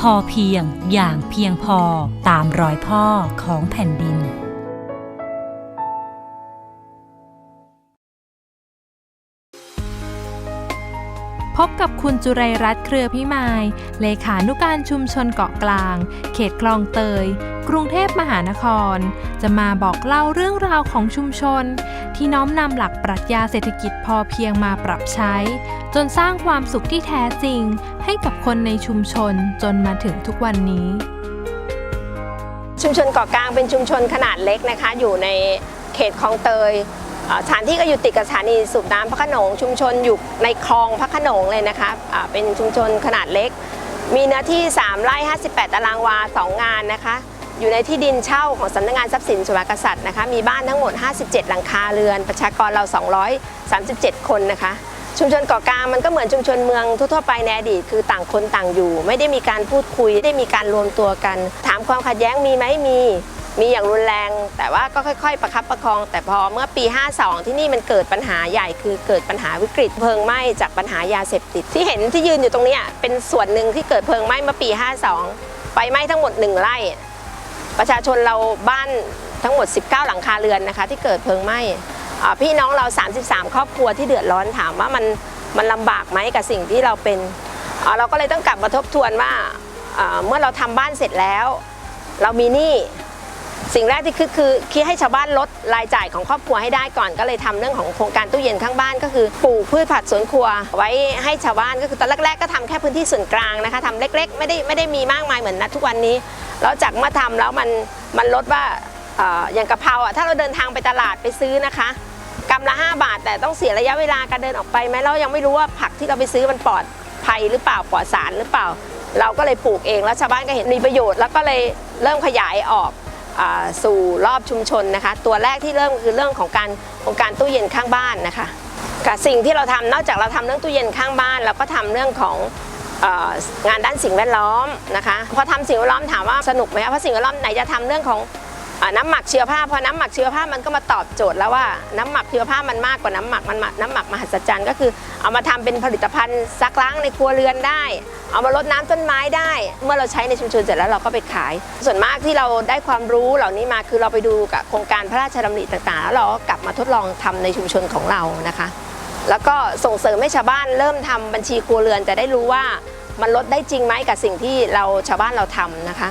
พอเพียงอย่างเพียงพอตามรอยพ่อของแผ่นดิน พบกับคุณจุไรรัตน์เครือพิมาย เลขานุการชุมชนเกาะกลาง เขตคลองเตย กรุงเทพมหานคร จะมาบอกเล่าเรื่องราวของชุมชน ที่น้อมนำหลักปรัชญาเศรษฐกิจพอเพียงมาปรับใช้ จนสร้างความสุขที่แท้จริง ให้กับคนในชุมชนจนมาถึงทุกวันนี้ชุมชนเกาะกลางเป็นชุมชนขนาดเล็กนะคะ อยู่ในเขตคลองเตย สถานที่ก็อยู่ติดกับสถานีสูบน้ำพระขนง ชุมชนอยู่ในคลองพระขนงเลยนะคะอ่าเป็นชุมชนขนาดเล็ก มีเนื้อที่ 3 ไร่ 58 ตารางวา 2 งานนะคะ อยู่ในที่ดินเช่าของสำนักงานทรัพย์สินส่วนกษัตริย์นะคะ มีบ้านทั้งหมด 57 หลังคาเรือน ประชากรเรา 237 คนนะคะ ชุมชนเกาะกลางมันก็เหมือนชุมชนเมืองทั่วๆไปในอดีตคือต่างคนต่างอยู่ ไม่ได้มีการพูดคุย ไม่ได้มีการรวมตัวกัน ถามความขัดแย้งมีไหมมี มีอย่างรุนแรง แต่ว่าก็ค่อยๆ ประคับประคอง แต่พอเมื่อปี 52 ที่นี่มันเกิดปัญหาใหญ่คือเกิดปัญหาวิกฤตเพลิงไหม้จากปัญหายาเสพติด ที่เห็นที่ยืนอยู่ตรงนี้เป็นส่วนหนึ่งที่เกิดเพลิงไหม้เมื่อปี 52ไฟไหม้ทั้งหมด 1 ไร่ ประชาชนเราบ้านทั้งหมด 19 หลังคาเรือนนะคะ ที่เกิดเพลิงไหม้พี่น้องเรา 33 ครอบครัวที่เดือดร้อนถามว่ามันมันลำบากไหมกับสิ่งที่เราเป็นเราก็เลยต้องกลับมาทบทวนว่าอ่าเมื่อเราทำบ้านเสร็จแล้ว เรามีหนี้ สิ่งแรกที่คือคือคิดให้ชาวบ้านลดรายจ่ายของครอบครัวให้ได้ก่อน ก็เลยทำเรื่องของโครงการตู้เย็นข้างบ้านก็คือปลูกพืชผักสวนครัว ไว้ให้ชาวบ้านก็คือตอนแรกๆก็ทำแค่พื้นที่ส่วนกลางนะคะทำเล็ก ๆ ไม่ได้ไม่ได้มีมากมายเหมือนนะทุกวันนี้แล้วจากเมื่อทำแล้วมันมันลดว่าออย่างกะเพราอะถ้าเราเดินทางไปตลาดไปซื้อนะคะกำละ 5 บาท แต่ต้องเสียระยะเวลาการเดินออกไปไหมเรายังไม่รู้ว่าผักที่เราไปซื้อมันปลอดภัยหรือเปล่าปลอดสารหรือเปล่า เราก็เลยปลูกเองแล้วชาวบ้านก็เห็นมีประโยชน์แล้วก็เลยเริ่มขยายออก สู่รอบชุมชนนะคะ ตัวแรกที่เริ่มคือเรื่องของการโครงการตู้เย็นข้างบ้านนะคะกับสิ่งที่เราทำนอกจากเราทำเรื่องตู้เย็นข้างบ้านเราก็ทำเรื่องของงานด้านสิ่งแวดล้อมนะคะพอทำสิ่งแวดล้อมถามว่าสนุกไหมเพราะสิ่งแวดล้อมไหนจะทำเรื่องของ น้ำหมักเชื้อผ้าพอน้ำหมักเชื้อผ้ามันก็มาตอบโจทย์แล้วว่าน้ำหมักเชื้อผ้ามันมากกว่าน้ำหมักมันน้ำหมักมหัศจรรย์ก็คือ เอามาทำเป็นผลิตภัณฑ์ซักล้างในครัวเรือนได้ เอามาลดน้ำต้นไม้ได้ เมื่อเราใช้ในชุมชนเสร็จแล้วเราก็ไปขาย ส่วนมากที่เราได้ความรู้เหล่านี้มาคือเราไปดูกับโครงการพระราชดำริต่างๆ แล้วเราก็กลับมาทดลองทำในชุมชนของเรานะคะ แล้วก็ส่งเสริมให้ชาวบ้านเริ่มทำบัญชีครัวเรือนจะได้รู้ว่ามันลดได้จริงไหมกับสิ่งที่เราชาวบ้านเราทำนะคะ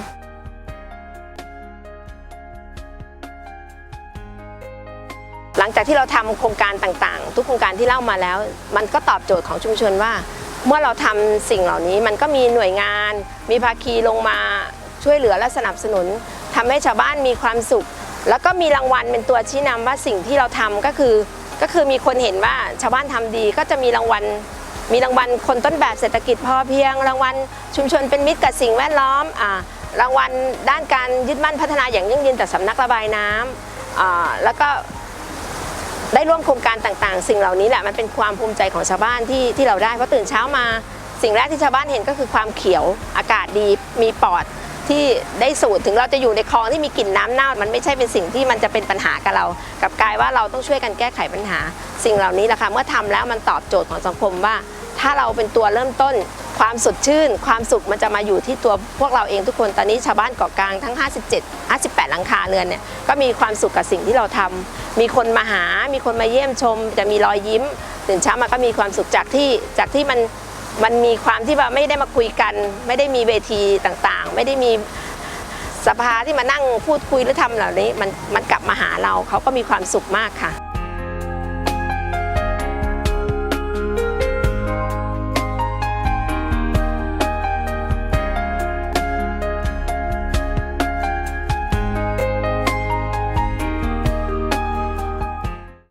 ลังจากที่เราทำโครงการต่างๆ ทุกโครงการที่เล่ามาแล้ว มันก็ตอบโจทย์ของชุมชนว่า เมื่อเราทำสิ่งเหล่านี้มันก็มีหน่วยงาน มีภาคีลงมาช่วยเหลือและสนับสนุนทำให้ชาวบ้านมีความสุข แล้วก็มีรางวัลเป็นตัวชี้นำว่าสิ่งที่เราทำก็คือ ก็คือมีคนเห็นว่าชาวบ้านทำดีก็จะมีรางวัลมีรางวัลคนต้นแบบเศรษฐกิจพอเพียง รางวัลชุมชนเป็นมิตรกับสิ่งแวดล้อมอรางวัลด้านการยึดมั่นพัฒนาอย่างยั่งยืนจากสำนักระบายน้ำอ่าแล้วก็ ได้ร่วมโครงการต่างๆ สิ่งเหล่านี้แหละมันเป็นความภูมิใจของชาวบ้านที่ที่เราได้เพราะตื่นเช้ามา สิ่งแรกที่ชาวบ้านเห็นก็คือความเขียวอากาศดีมีปอดที่ได้สูดถึงเราจะอยู่ในคลองที่มีกลิ่นน้ำเน่ามันไม่ใช่เป็นสิ่งที่มันจะเป็นปัญหากับเรากับกลายว่าเราต้องช่วยกันแก้ไขปัญหา สิ่งเหล่านี้แหละค่ะเมื่อทำแล้วมันตอบโจทย์ของสังคมว่า ถ้าเราเป็นตัวเริ่มต้น ความสดชื่น ความสุขมันจะมาอยู่ที่ตัวพวกเราเองทุกคนตอนนี้ชาวบ้านเกาะกลางทั้ง 57 58 หลังคาเรือนเนี่ยก็มีความสุขกับสิ่งที่เราทำมีคนมาหา มีคนมาเยี่ยมชม จะมีรอยยิ้มตื่นเช้ามาก็มีความสุขจากที่จากที่มันมันมีความที่ว่าไม่ได้มาคุยกัน ไม่ได้มีเวทีต่างๆ ไม่ได้มีสภาที่มานั่งพูดคุยหรือทำเหล่านี้มันมันกลับมาหาเราเขาก็มีความสุขมากค่ะ